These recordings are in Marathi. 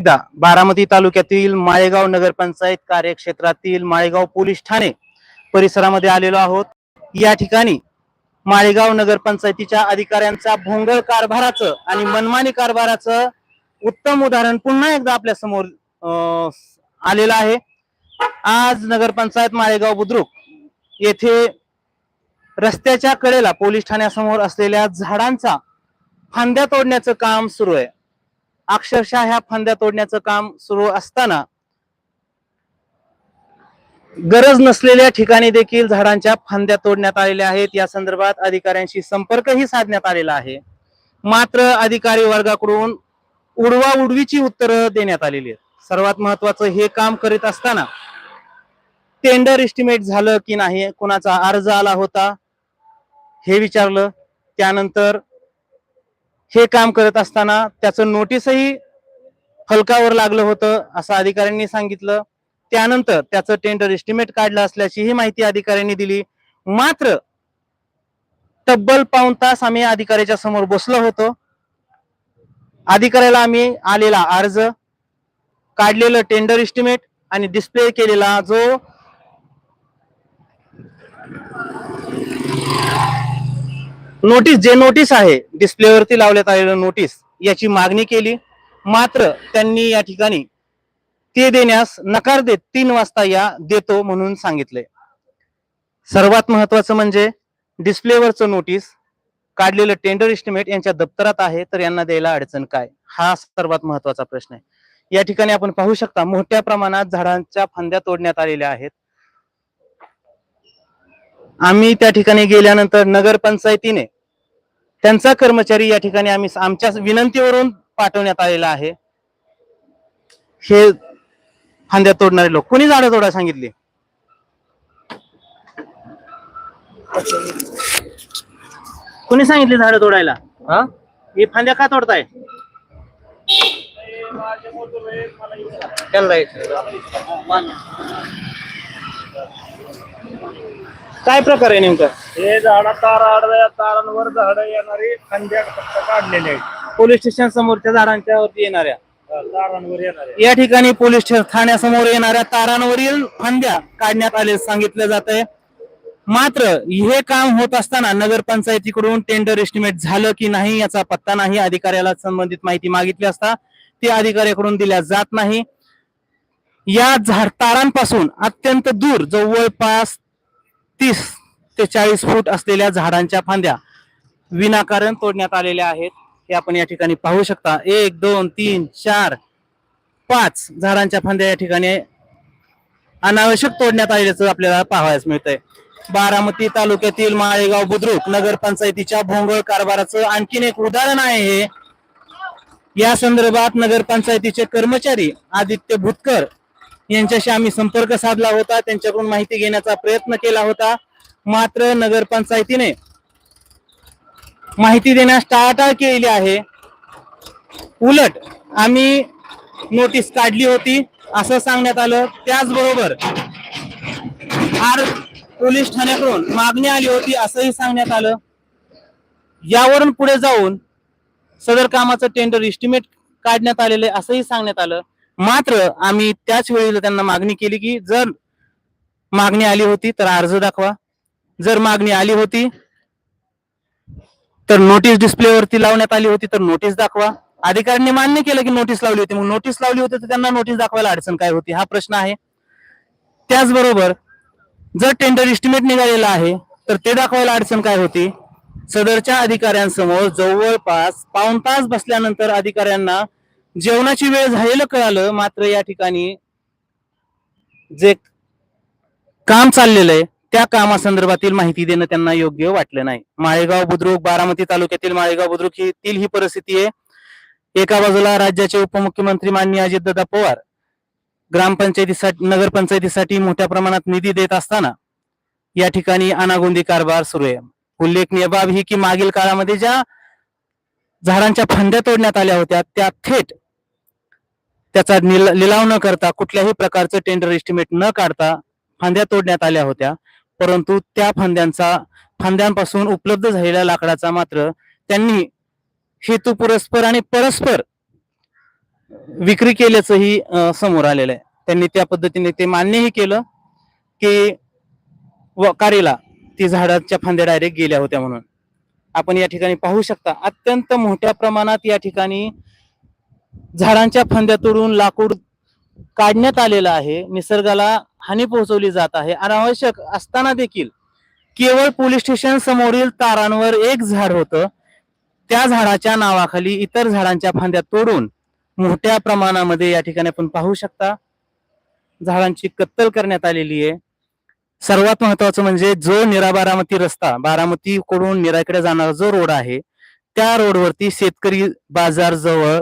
एकदा बारामती तालुक्यातील माळेगाव नगरपंचायत कार्यक्षेत्रातील माळेगाव पोलीस ठाणे परिसरामध्ये आलेलो आहोत. या ठिकाणी माळेगाव नगरपंचायतीच्या अधिकाऱ्यांचा भोंगळ कारभाराचं आणि मनमानी कारभाराचं उत्तम उदाहरण पुन्हा एकदा आपल्यासमोर अं, आलेलं आहे. आज नगरपंचायत माळेगाव बुद्रुक येथे रस्त्याच्या कडेला पोलीस ठाण्यासमोर असलेल्या झाडांचा फांद्या तोडण्याचं काम सुरू आहे. अक्षरशः ह्या फांद्या तोडण्याचं काम सुरू असताना गरज नसलेल्या ठिकाणी देखील झाडांच्या फांद्या तोडण्यात आलेल्या आहेत. या संदर्भात अधिकाऱ्यांशी संपर्कही साधण्यात आलेला आहे. मात्र अधिकारी वर्गाकडून उडवा उडवीची उत्तरं देण्यात आलेली आहेत. सर्वात महत्वाचं हे काम करीत असताना टेंडर एस्टिमेट झालं की नाही कोणाचा अर्ज आला होता हे विचारलं. त्यानंतर हे काम करत असताना त्याचं नोटीसही फलकावर लागलं होतं असं अधिकाऱ्यांनी सांगितलं. त्यानंतर त्याचं टेंडर एस्टिमेट काढलं असल्याची ही माहिती अधिकाऱ्यांनी दिली. मात्र तब्बल पाऊन तास आम्ही अधिकाऱ्याच्या समोर बसलो होतो. अधिकाऱ्याला आम्ही आलेला अर्ज काढलेलं टेंडर एस्टिमेट आणि डिस्प्ले केलेला जो नोटीस जे नोटीस आहे डिस्प्लेवरती लावण्यात आलेलं नोटीस याची मागणी केली. मात्र त्यांनी या ठिकाणी ते देण्यास नकार देत तीन वाजता या देतो म्हणून सांगितले सर्वात महत्वाचं म्हणजे डिस्प्लेवरचं नोटीस काढलेलं टेंडर एस्टिमेट यांच्या दप्तरात आहे तर यांना द्यायला अडचण काय? हा सर्वात महत्त्वाचा प्रश्न आहे. या ठिकाणी आपण पाहू शकता मोठ्या प्रमाणात झाडांच्या फांद्या तोडण्यात आलेल्या आहेत. आम्ही त्या ठिकाणी गेल्यानंतर नगरपंचायतीने त्यांचा कर्मचारी या ठिकाणी आम्ही आमच्या विनंतीवरून पाठवण्यात आलेला आहे. हे फांद्या तोडणारे लोक. कोणी झाडं तोडायला सांगितली? कोणी सांगितले झाडं तोडायला? हा? हे फांद्या का तोडताय? त्यांना काय प्रकार आहे नेमका? हे झाडा तार आडव्या तारांवर झाड येणारी खांद्या फक्त काढलेले आहेत. पोलीस स्टेशन समोरच्या झाडांच्या वरती येणाऱ्या तारांवर येणारे. या ठिकाणी पोलीस स्टेशन ठाण्यासमोर येणाऱ्या तारांवरील फांद्या काढण्यात आले सांगितलं जात आहे. मात्र हे काम होत असताना नगरपंचायतीकडून टेंडर एस्टिमेट झालं की नाही याचा पत्ता नाही अधिकाऱ्याला संबंधित माहिती मागितली असता ती अधिकाऱ्याकडून दिल्या जात नाही. या झाड तारांपासून अत्यंत दूर जवळपास तीस ते चाळीस फूट असलेल्या झाडांच्या फांद्या विनाकारण तोडण्यात आलेल्या आहेत. हे आपण या ठिकाणी पाहू शकता. एक दोन तीन चार पाच झाडांच्या फांद्या या ठिकाणी अनावश्यक तोडण्यात आल्याचं आपल्याला पाहायला मिळतंय. बारामती तालुक्यातील माळेगाव बुद्रुक नगरपंचायतीच्या भोंगळ कारभाराचं आणखीन एक उदाहरण आहे हे. या संदर्भात नगरपंचायतीचे कर्मचारी आदित्य भुतकर यांच्याशी आम्ही संपर्क साधला होता त्यांच्याकडून माहिती घेण्याचा प्रयत्न केला होता. मात्र नगरपंचायतीने माहिती देण्यास टाळाटाळ केलेली आहे. उलट आम्ही नोटीस काढली होती असं सांगण्यात आलं. त्याचबरोबर आर पोलीस ठाण्याकडून मागणी आली होती असंही सांगण्यात आलं. यावरून पुढे जाऊन सदर कामाचं टेंडर एस्टिमेट काढण्यात आलेलं आहे असंही सांगण्यात आलं. मात्र आम्ही त्याच वेळेला त्यांना मागणी केली की जर मागणी आली होती तर अर्ज दाखवा. जर मागणी आली होती तर नोटीस डिस्प्लेवरती लावण्यात आली होती तर नोटीस दाखवा. अधिकाऱ्यांनी मान्य केलं की नोटीस लावली होती. मग नोटीस लावली होती तर त्यांना नोटीस दाखवायला अडचण काय होती? हा प्रश्न आहे. त्याचबरोबर जर टेंडर एस्टिमेट निघालेला आहे तर ते दाखवायला अडचण काय होती? सदरच्या अधिकाऱ्यांसमोर जवळपास पाऊण तास बसल्यानंतर अधिकाऱ्यांना जेवणाची वेळ झालेलं कळालं मात्र या ठिकाणी जे काम चाललेलं आहे त्या कामासंदर्भातील माहिती देणं त्यांना योग्य वाटलं नाही. माळेगाव बुद्रुक बारामती तालुक्यातील माळेगाव बुद्रुक ही ही परिस्थिती आहे. एका बाजूला राज्याचे उपमुख्यमंत्री माननीय अजितदादा पवार ग्रामपंचायतीसाठी नगरपंचायतीसाठी मोठ्या प्रमाणात निधी देत असताना या ठिकाणी अनागोंदी कारभार सुरू आहे. उल्लेखनीय बाब ही की मागील काळामध्ये ज्या झाडांच्या फांद्या तोडण्यात आल्या होत्या त्या थेट त्याचा लिलाव न करता कुठल्याही प्रकारचं टेंडर एस्टिमेट न काढता फांद्या तोडण्यात आल्या होत्या. परंतु त्या फांद्यांचा फांद्यांपासून उपलब्ध झालेल्या लाकडाचा मात्र त्यांनी हेतू पुरस्पर आणि परस्पर विक्री केल्याचंही समोर आलेलं आहे. त्यांनी त्या पद्धतीने ते मान्यही केलं की वकारीला ती झाडाच्या फांद्या डायरेक्ट गेल्या होत्या म्हणून. आपण या ठिकाणी पाहू शकता अत्यंत मोठ्या प्रमाणात या ठिकाणी झाडांच्या फांद्या तोडून लाकूड काढण्यात आलेलं आहे. निसर्गाला हानी पोहोचवली जात आहे. अनावश्यक असताना देखील केवळ पोलीस स्टेशन समोरील तारांवर एक झाड होतं. त्या झाडाच्या नावाखाली इतर झाडांच्या फांद्या तोडून मोठ्या प्रमाणामध्ये या ठिकाणी आपण पाहू शकता. झाडांची कत्तल करण्यात आलेली आहे. सर्वात महत्वाचं म्हणजे जो निरा बारामती रस्ता बारामती कडून निराकडे जाणारा जो रोड आहे त्या रोडवरती शेतकरी बाजार जवळ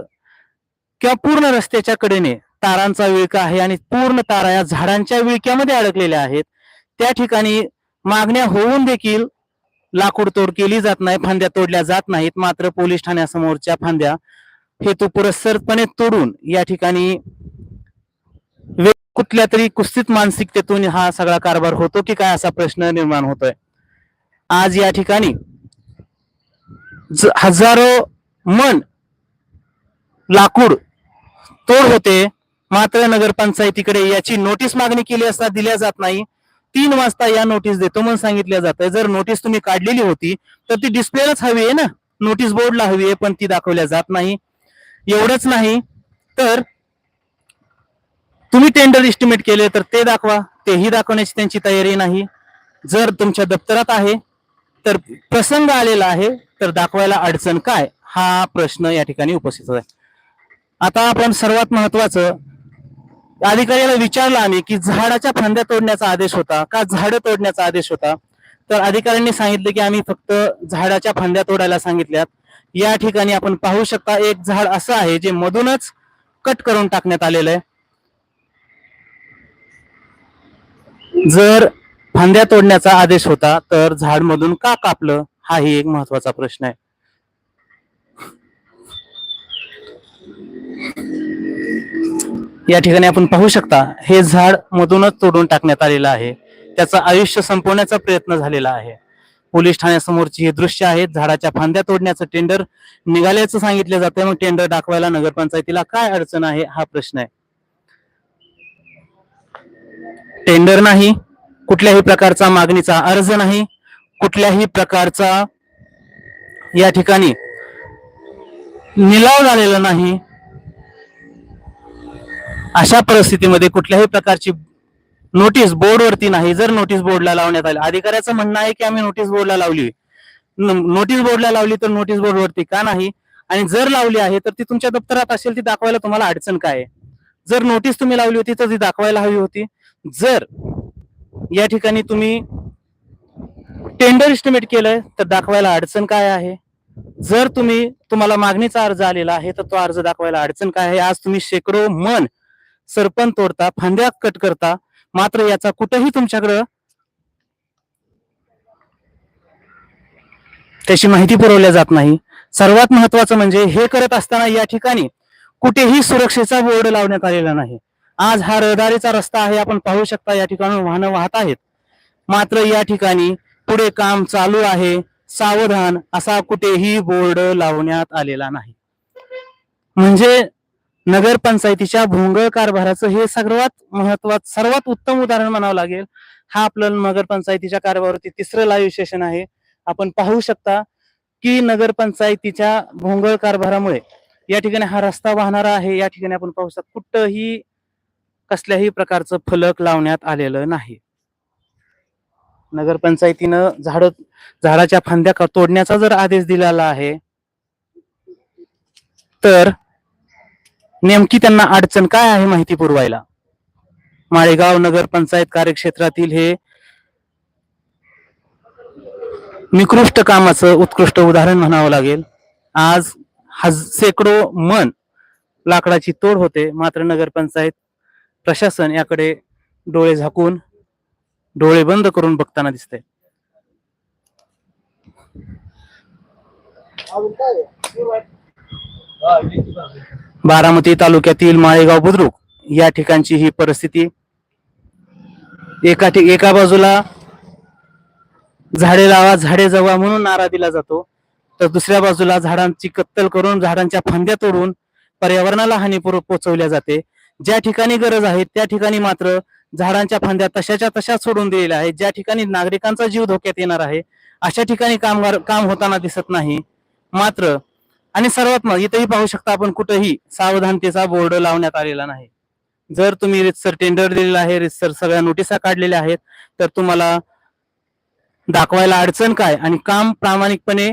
किंवा पूर्ण रस्त्याच्या कडेने तारांचा विळका आहे आणि पूर्ण तारा या झाडांच्या विळक्यामध्ये अडकलेल्या आहेत. त्या ठिकाणी मागण्या होऊन देखील लाकूडतोड केली जात नाही फांद्या तोडल्या जात नाहीत. मात्र पोलीस ठाण्यासमोरच्या फांद्या हेतू पुरस्सरपणे तोडून या ठिकाणी कुठल्या तरी कुस्तीत मानसिकतेतून हा सगळा कारभार होतो की काय असा प्रश्न निर्माण होतोय. आज या ठिकाणी हजारो मन लाकूड तोड होते. मात्र नगरपंचायतीकडे याची नोटीस मागणी केली असता दिल्या जात नाही. तीन वाजता या नोटीस देतो म्हणून सांगितलं जातं जर नोटीस तुम्ही काढलेली होती तर ती डिस्प्लेलाच हवी आहे ना? नोटीस बोर्डला हवी आहे पण ती दाखवल्या जात नाही. एवढंच नाही. तर तुम्ही टेंडर इस्टिमेट केले तर ते दाखवा. तेही दाखवण्याची त्यांची तयारी नाही. जर तुमच्या दप्तरात आहे तर प्रसंग आलेला आहे तर दाखवायला अडचण काय? हा प्रश्न या ठिकाणी उपस्थित आहे आता आपण सर्वात महत्वाचं अधिकाऱ्याला विचारलं आम्ही की झाडाच्या फांद्या तोडण्याचा आदेश होता का झाडं तोडण्याचा आदेश होता? तर अधिकाऱ्यांनी सांगितलं की आम्ही फक्त झाडाच्या फांद्या तोडायला सांगितल्यात. या ठिकाणी आपण पाहू शकता एक झाड असं आहे जे मधूनच कट करून टाकण्यात आलेलं आहे. जर फांद्या तोडण्याचा आदेश होता तर झाड मधून का कापलं? हाही एक महत्त्वाचा प्रश्न आहे. या ठिकाणी आपण पाहू शकता हे झाड मधूनच तोडून टाकण्यात आलेलं आहे. त्याचं आयुष्य संपवण्याचा प्रयत्न झालेला आहे. पोलीस ठाण्यासमोरची हे दृश्य आहेत झाडाच्या फांद्या तोडण्याचं टेंडर निघाल्याचं सांगितलं जातं मग टेंडर दाखवायला नगरपंचायतीला काय अडचण आहे हा प्रश्न आहे. टेंडर नाही. कुठल्याही प्रकारचा मागणीचा अर्ज नाही. कुठल्याही प्रकारचा या ठिकाणी निलाव झालेला नाही. अशा परिस्थितीमध्ये कुठल्याही प्रकारची नोटीस बोर्डवरती नाही. जर नोटीस बोर्डला लावण्यात आली अधिकाऱ्याचं म्हणणं आहे की आम्ही नोटीस बोर्डला लावली नोटीस बोर्डला लावली तर नोटीस बोर्डवरती का नाही? आणि जर लावली आहे तर ती तुमच्या दप्तरात असेल ती दाखवायला तुम्हाला अडचण काय आहे? जर नोटीस तुम्ही लावली होती तर ती दाखवायला हवी होती. जर या ठिकाणी तुम्ही टेंडर इस्टिमेट केलंय तर दाखवायला अडचण काय आहे? जर तुम्ही तुम्हाला मागणीचा अर्ज आलेला आहे तर तो अर्ज दाखवायला अडचण काय आहे? आज तुम्ही शेकडो मन सरपण तोडता फांद्या कट करता मात्र याचा कुठेही तुमच्याकडं त्याची माहिती पुरवल्या जात नाही. सर्वात महत्वाचं म्हणजे हे करत असताना या ठिकाणी कुठेही सुरक्षेचा बोर्ड लावण्यात आलेला नाही. आज हा रहदारीचा रस्ता आहे आपण पाहू शकता या ठिकाणी वाहनं वाहत आहेत. मात्र या ठिकाणी पुढे काम चालू आहे सावधान असा कुठेही बोर्ड लावण्यात आलेला नाही. म्हणजे नगरपंचायतीच्या भोंगळ कारभाराचं हे सर्वात महत्वाचं सर्वात उत्तम उदाहरण म्हणावं लागेल. हा आपलं नगरपंचायतीच्या कारभारावरती तिसरं लाईव्ह सेशन आहे. आपण पाहू शकता की नगरपंचायतीच्या भोंगळ कारभारामुळे या ठिकाणी हा रस्ता वाहणारा आहे. या ठिकाणी आपण पाहू शकता कुठंही कसल्याही प्रकारचं फलक लावण्यात आलेलं नाही. नगरपंचायतीनं झाड झाडाच्या फांद्या तोडण्याचा जर आदेश दिलेला आहे तर नेमकी त्यांना अडचण काय आहे माहिती पुरवायला? माळेगाव नगरपंचायत कार्यक्षेत्रातील हे निकृष्ट कामाचं उत्कृष्ट उदाहरण म्हणावं लागेल. आज शेकडो मन लाकडाची तोड होते. मात्र नगरपंचायत प्रशासन याकडे डोळे झाकून डोळे बंद करून बघताना दिसते बारामती तालुक्यातील माळेगाव बुद्रुक या ठिकाणची ही परिस्थिती. एका ठिक एका बाजूला झाडे लावा झाडे जवा म्हणून नारा दिला जातो. तर दुसऱ्या बाजूला झाडांची कत्तल करून झाडांच्या फांद्या तोडून पर्यावरणाला हानी पोहोचवल्या जाते. ज्या ठिकाणी गरज आहे त्या ठिकाणी मात्र झाडांच्या फांद्या तशाच्या तशा सोडून दिलेल्या आहेत. ज्या ठिकाणी नागरिकांचा जीव धोक्यात येणार आहे अशा ठिकाणी कामगार काम होताना दिसत नाही. मात्र आणि सर्वात मग इथेही पाहू शकता आपण कुठेही सावधानतेचा बोर्ड लावण्यात आलेला नाही. जर तुम्ही रितसर टेंडर दिलेला आहे रितसर सगळ्या नोटिसा काढलेल्या आहेत तर तुम्हाला दाखवायला अडचण काय आणि काम प्रामाणिकपणे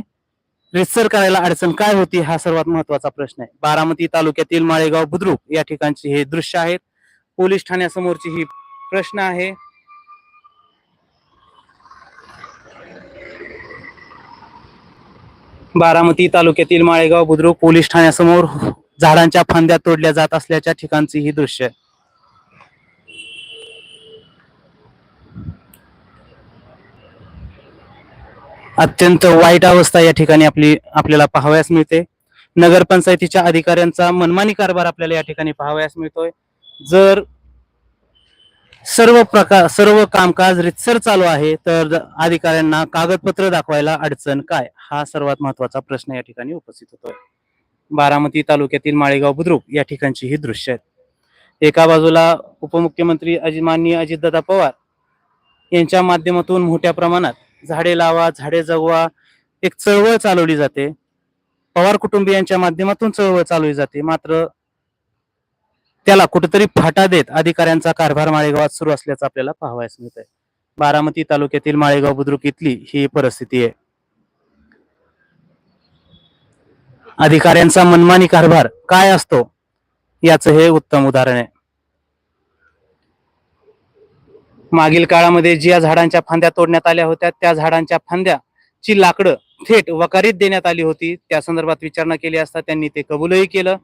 रितसर करायला अडचण काय होती हा सर्वात महत्त्वाचा प्रश्न आहे. बारामती तालुक्यातील माळेगाव बुद्रुक या ठिकाणची हे दृश्य आहेत. पोलीस ठाण्यासमोरची ही प्रश्न आहे. बारामती तालुक्यातील माळेगाव बुद्रुक पोलीस ठाण्यासमोर झाडांच्या फांद्या तोडल्या जात असल्याच्या ठिकाणची ही दृश्य आहे. अत्यंत वाईट अवस्था या ठिकाणी आपली आपल्याला पाहावयास मिळते नगरपंचायतीच्या अधिकाऱ्यांचा मनमानी कारभार आपल्याला या ठिकाणी पाहावयास मिळतोय जर सर्व प्रकार सर्व कामकाज रितसर चालू आहे तर अधिकाऱ्यांना कागदपत्र दाखवायला अडचण काय? हा सर्वात महत्त्वाचा प्रश्न या ठिकाणी उपस्थित होतोय. बारामती तालुक्यातील माळेगाव बुद्रुक या ठिकाणची ही दृश्य आहेत. एका बाजूला उपमुख्यमंत्री अजित माननीय अजितदादा पवार यांच्या माध्यमातून मोठ्या प्रमाणात झाडे लावा झाडे जगवा एक चळवळ चालवली जाते. पवार कुटुंबियांच्या माध्यमातून चळवळ चालवली जाते. मात्र त्याला कुठेतरी फाटा देत अधिकाऱ्यांचा कारभार माळेगावात सुरू असल्याचं आपल्याला पाहावयास मिळत आहे बारामती तालुक्यातील माळेगाव बुद्रुक इथली ही परिस्थिती आहे. अधिकाऱ्यांचा मनमानी कारभार काय असतो याचं हे उत्तम उदाहरण आहे. मागील काळामध्ये ज्या झाडांच्या फांद्या तोडण्यात आल्या होत्या त्या झाडांच्या फांद्याची लाकडं थेट वकारीत देण्यात आली होती. त्या संदर्भात विचारणा केली असता त्यांनी ते कबूलही केलं.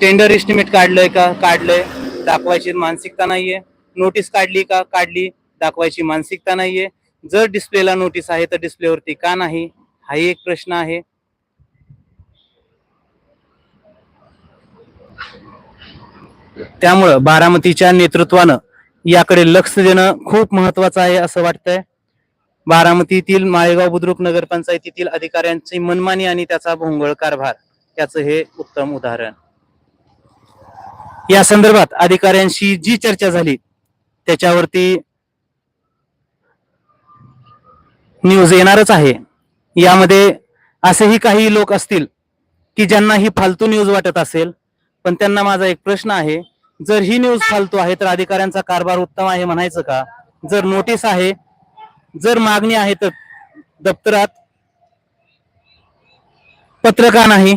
टेंडर एस्टिमेट काढलंय का? काढलंय. दाखवायची मानसिकता नाहीये. नोटीस काढली का? काढली. दाखवायची मानसिकता नाहीये. जर डिस्प्लेला नोटीस आहे तर डिस्प्लेवरती का नाही? हाही एक प्रश्न आहे. त्यामुळं बारामतीच्या नेतृत्वानं याकडे लक्ष देणं खूप महत्वाचं आहे असं वाटतंय. बारामतीतील माळेगाव बुद्रुक नगरपंचायतीतील अधिकाऱ्यांची मनमानी आणि त्याचा भोंगळ कारभार. याचं हे उत्तम उदाहरण. या संदर्भात अधिकाऱ्यांशी जी चर्चा झाली त्याच्यावरती न्यूज येणारच आहे. यामध्ये असेही काही लोक असतील की ज्यांना ही फालतू न्यूज वाटत असेल पण त्यांना माझा एक प्रश्न आहे जर ही न्यूज फालतू आहे तर अधिकाऱ्यांचा कारभार उत्तम आहे म्हणायचं का? जर नोटीस आहे जर मागणी आहे तर दप्तरात पत्र का नाही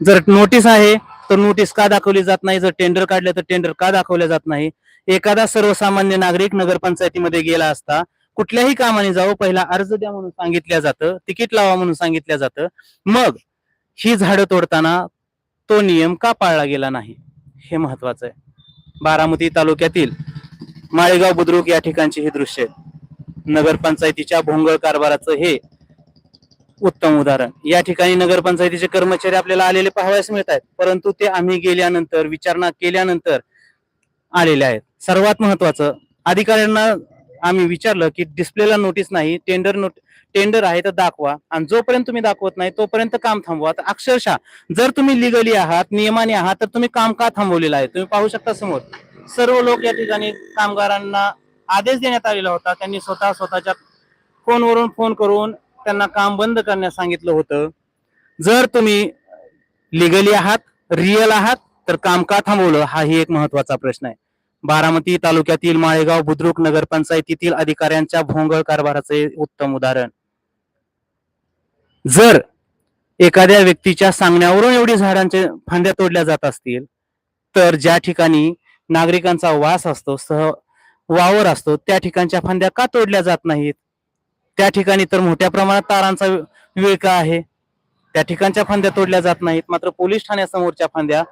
जर नोटीस आहे तर नोटीस का दाखवली जात नाही? जर टेंडर काढले तर टेंडर का दाखवले जात नाही? एखादा सर्वसामान्य नागरिक नगरपंचायतीमध्ये गेला असता कुठल्याही कामाने जावं पहिला अर्ज द्या म्हणून सांगितलं जातं तिकीट लावा म्हणून सांगितलं जातं. मग ही झाडं तोडताना तो नियम का पाळला गेला नाही? हे महत्वाचं आहे. बारामती तालुक्यातील माळेगाव बुद्रुक या ठिकाणची ही दृश्य आहेत. नगरपंचायतीच्या भोंगळ कारभाराचं हे उत्तम उदाहरण. या ठिकाणी नगरपंचायतीचे कर्मचारी आपल्याला आलेले पाहावयास मिळत आहेत परंतु ते आम्ही गेल्यानंतर विचारणा केल्यानंतर आलेले आहेत. सर्वात महत्वाचं अधिकाऱ्यांना आम्ही विचारलं की डिस्प्लेला नोटीस नाही टेंडर नोट टेंडर आहे तर दाखवा. आणि जोपर्यंत तुम्ही दाखवत नाही तोपर्यंत काम थांबवा. तर अक्षरशः जर तुम्ही लिगली आहात नियमाने आहात तर तुम्ही काम का थांबवलेलं आहे? तुम्ही पाहू शकता समोर. सर्व लोक या ठिकाणी कामगारांना आदेश देण्यात आलेला होता. त्यांनी स्वतः स्वतःच्या फोनवरून फोन करून त्यांना काम बंद करण्यास सांगितलं होतं. जर तुम्ही लिगली आहात रिअल आहात तर काम का थांबवलं हाही एक महत्त्वाचा प्रश्न आहे. बारामती तालुक्यातील माळेगाव बुद्रुक नगरपंचायतीतील अधिकाऱ्यांच्या भोंगळ कारभाराचे उत्तम उदाहरण. जर एखाद्या व्यक्तीच्या सांगण्यावरून एवढी झाडांचे फांद्या तोडल्या जात असतील तर ज्या ठिकाणी नागरिकांचा वास असतो सह वावर असतो त्या ठिकाणच्या फांद्या का तोडल्या जात नाहीत? त्या ठिकाणी तर मोठ्या प्रमाणात तारांचा विळका आहे? त्या ठिकाणच्या फांद्या तोडल्या जात नाहीत. मात्र पोलीस ठाण्यासमोरच्या फांद्या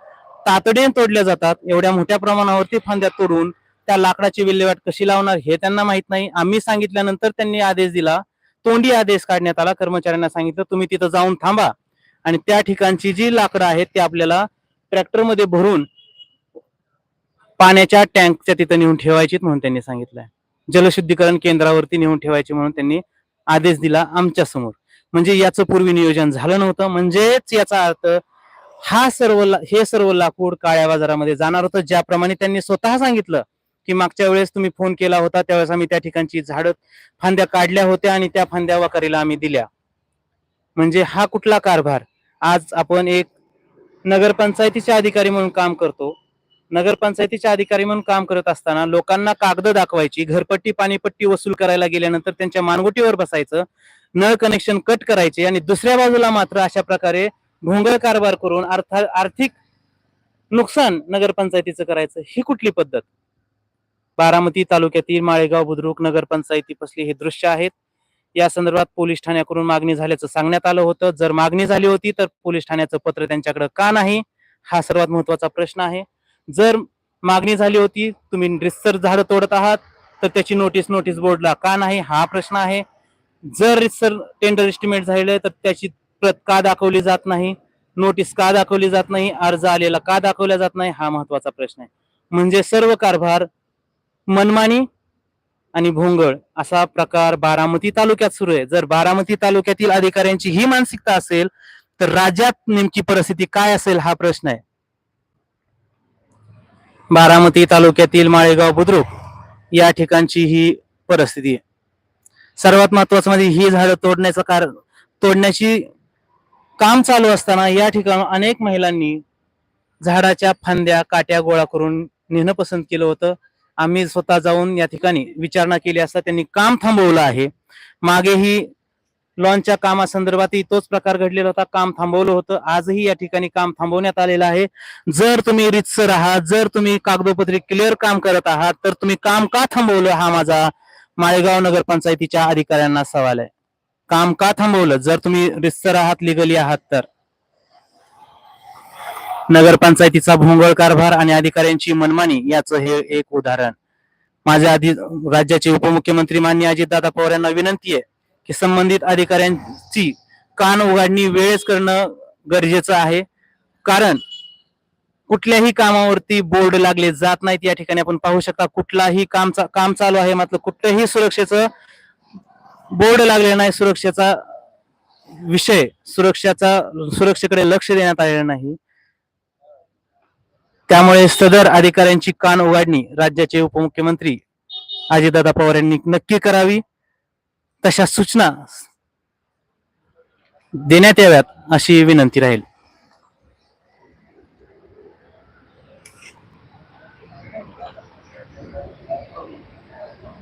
तातडीने तोडल्या जातात. एवढ्या मोठ्या प्रमाणावरती फांद्या तोडून त्या लाकडाची विल्हेवाट कशी लावणार हे त्यांना माहीत नाही. आम्ही सांगितल्यानंतर त्यांनी आदेश दिला. तोंडी आदेश काढण्यात आला. कर्मचाऱ्यांना सांगितलं तुम्ही तिथं जाऊन थांबा. आणि त्या ठिकाणची जी लाकडं आहेत ती आपल्याला ट्रॅक्टरमध्ये भरून पाण्याच्या टँकच्या तिथं नेऊन ठेवायची म्हणून त्यांनी सांगितलंय. जलशुद्धीकरण केंद्रावरती नेऊन ठेवायची म्हणून त्यांनी आदेश दिला आमच्यासमोर. म्हणजे याचं पूर्वी नियोजन झालं नव्हतं. म्हणजेच याचा अर्थ हा सर्व ला- हे सर्व लाकूड काळ्या बाजारामध्ये जाणार होतं. ज्याप्रमाणे त्यांनी स्वतः सांगितलं की मागच्या वेळेस तुम्ही फोन केला होता त्यावेळेस आम्ही त्या ठिकाणची झाडं फांद्या काढल्या होत्या आणि त्या फांद्या वाकारीला आम्ही दिल्या. म्हणजे हा कुठला कारभार? आज आपण एक नगरपंचायतीचे अधिकारी म्हणून काम करतो. नगरपंचायतीचे अधिकारी म्हणून काम करत असताना लोकांना कागद दाखवायची घरपट्टी पाणीपट्टी वसूल करायला गेल्यानंतर त्यांच्या मानगुटीवर बसायचं नळ कनेक्शन कट करायचे आणि दुसऱ्या बाजूला मात्र अशा प्रकारे भोंगळ कारभार करून अर्थ आर्थिक नुकसान नगरपंचायतीचं करायचं ही कुठली पद्धत? बारामती तालुक्यातील माळेगाव बुद्रुक नगरपंचायती पसली हे दृश्य आहेत. या संदर्भात पोलीस ठाण्याकडून मागणी झाल्याचं सांगण्यात आलं होतं. जर मागणी झाली होती तर पोलीस ठाण्याचं पत्र त्यांच्याकडे का नाही? हा सर्वात महत्त्वाचा प्रश्न आहे. जर मागणी झाली होती तुम्ही रितसर झाडं तोडत आहात तर त्याची नोटीस नोटीस बोर्डला का नाही? हा प्रश्न आहे. जर रितसर टेंडर एस्टिमेट झालेलं तर त्याची प्रत का दाखवली जात नाही? नोटीस का दाखवली जात नाही? अर्ज आलेला का दाखवला जात नाही? हा महत्त्वाचा प्रश्न आहे. म्हणजे सर्व कारभार मनमानी आणि भोंगळ असा प्रकार बारामती तालुक्यात सुरू आहे. जर बारामती तालुक्यातील अधिकाऱ्यांची ही मानसिकता असेल तर राज्यात नेमकी परिस्थिती काय असेल हा प्रश्न आहे. बारामती तालुक्यातील माळेगाव बुद्रुक या ठिकाणची ही परिस्थिती आहे. सर्वात महत्वाचं म्हणजे ही झाडं तोडण्याचं कारण तोडण्याची काम चालू असताना या ठिकाणी अनेक महिलांनी झाडाच्या फांद्या काट्या गोळा करून नेणं पसंत केलं होतं. आम्ही स्वतः जाऊन या ठिकाणी विचारणा केली असता त्यांनी काम थांबवलं आहे. मागेही लॉनच्या कामासंदर्भातही तोच प्रकार घडलेला होता. काम थांबवलं होतं. आजही या ठिकाणी काम थांबवण्यात आलेलं आहे. जर तुम्ही रितसर आहात जर तुम्ही कागदोपत्री क्लिअर काम करत आहात तर तुम्ही काम का थांबवलं? हा माझा माळेगाव नगरपंचायतीच्या अधिकाऱ्यांना सवाल आहे. काम का थांबवलं? जर तुम्ही रितसर आहात लिगली आहात तर. नगरपंचायतीचा भोंगळ कारभार आणि अधिकाऱ्यांची मनमानी याचं हे एक उदाहरण. माझ्या आधी राज्याचे उपमुख्यमंत्री मान्य अजितदादा पवार यांना विनंती आहे. की संबंधित अधिकाऱ्यांची कान उघडणी वेळेस करणं गरजेचं आहे. कारण कुठल्याही कामावरती बोर्ड लागले जात नाहीत या ठिकाणी. आपण पाहू शकता कुठलाही काम चा- काम चालू आहे मात्र कुठल्याही सुरक्षेचं बोर्ड लागले नाही. सुरक्षेचा विषय सुरक्षाचा सुरक्षेकडे लक्ष देण्यात आलेलं नाही. त्यामुळे सदर अधिकाऱ्यांची कान उघडणी राज्याचे उपमुख्यमंत्री अजितदादा पवार यांनी नक्की करावी. तशा सूचना देण्यात याव्यात अशी विनंती राहील.